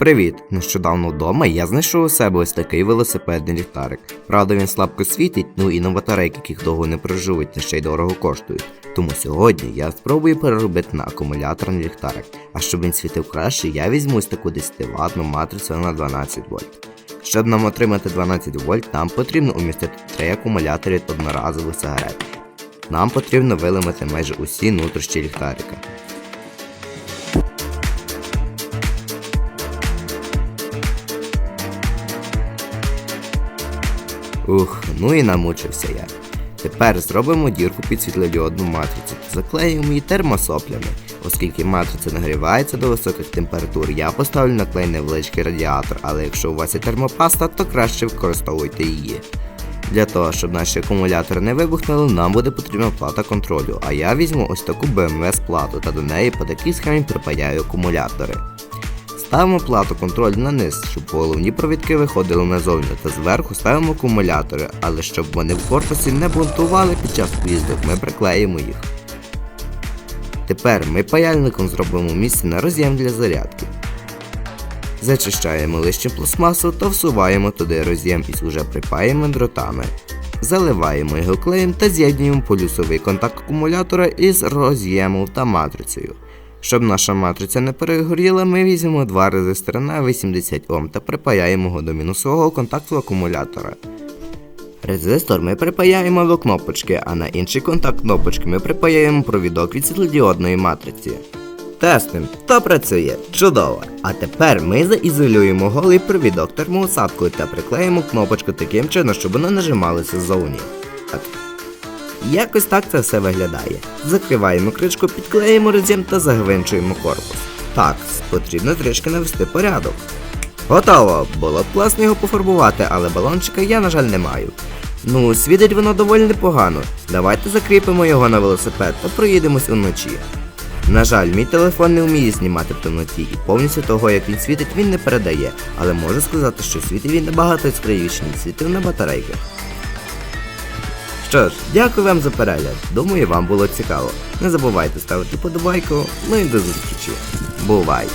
Привіт! Нещодавно вдома я знайшов у себе ось такий велосипедний ліхтарик. Правда, він слабко світить, ну і на яких довго не проживуть, та ще й дорого коштують. Тому сьогодні я спробую переробити на акумуляторний ліхтарик. А щоб він світив краще, я візьму ось таку 10 ватну матрицю на 12 вольт. Щоб нам отримати 12 вольт, нам потрібно умістити 3 акумулятори від одноразових сигарет. Нам потрібно виламати майже усі нутрощі ліхтарика. Ух, ну і намучився я. Тепер зробимо дірку під світлодіодну матрицю заклеїмо її термосоплями. Оскільки матриця нагрівається до високих температур, я поставлю на клей невеличкий радіатор, але якщо у вас є термопаста, то краще використовуйте її. Для того, щоб наші акумулятори не вибухнули, нам буде потрібна плата контролю, а я візьму ось таку BMW плату та до неї по такій схемі припаяю акумулятори. Ставимо плату контролю на низ, щоб головні провідки виходили назовні, та зверху ставимо акумулятори, але щоб вони в корпусі не бунтували під час поїздок, ми приклеїмо їх. Тепер ми паяльником зробимо місце на роз'єм для зарядки. Зачищаємо лишню пластмасу та всуваємо туди роз'єм із уже припаяними дротами. Заливаємо його клеєм та з'єднуємо полюсовий контакт акумулятора із роз'ємом та матрицею. Щоб наша матриця не перегоріла, ми візьмемо два резистори на 80 Ом та припаяємо його до мінусового контакту акумулятора. Резистор ми припаяємо до кнопочки, а на інший контакт кнопочки ми припаяємо провідок від світлодіодної матриці. Тестим, то працює, чудово. А тепер ми заізолюємо голий провідок термоусадкою та приклеїмо кнопочку таким чином, щоб вона нажималася ззовні. Якось так це все виглядає. Закриваємо кришку, підклеїмо роз'єм та загвинчуємо корпус. Так, потрібно трішки навести порядок. Готово! Було б класно його пофарбувати, але балончика я, на жаль, не маю. Ну, світить воно доволі непогано. Давайте закріпимо його на велосипед та проїдемось уночі. На жаль, мій телефон не вміє знімати в темноті і повністю того, як він світить, він не передає, але можу сказати, що світить він набагато яскравіше, ніж світив на батарейках. Що ж, дякую вам за перегляд. Думаю, вам було цікаво. Не забувайте ставити подобайку. Ну і до зустрічі. Бувай!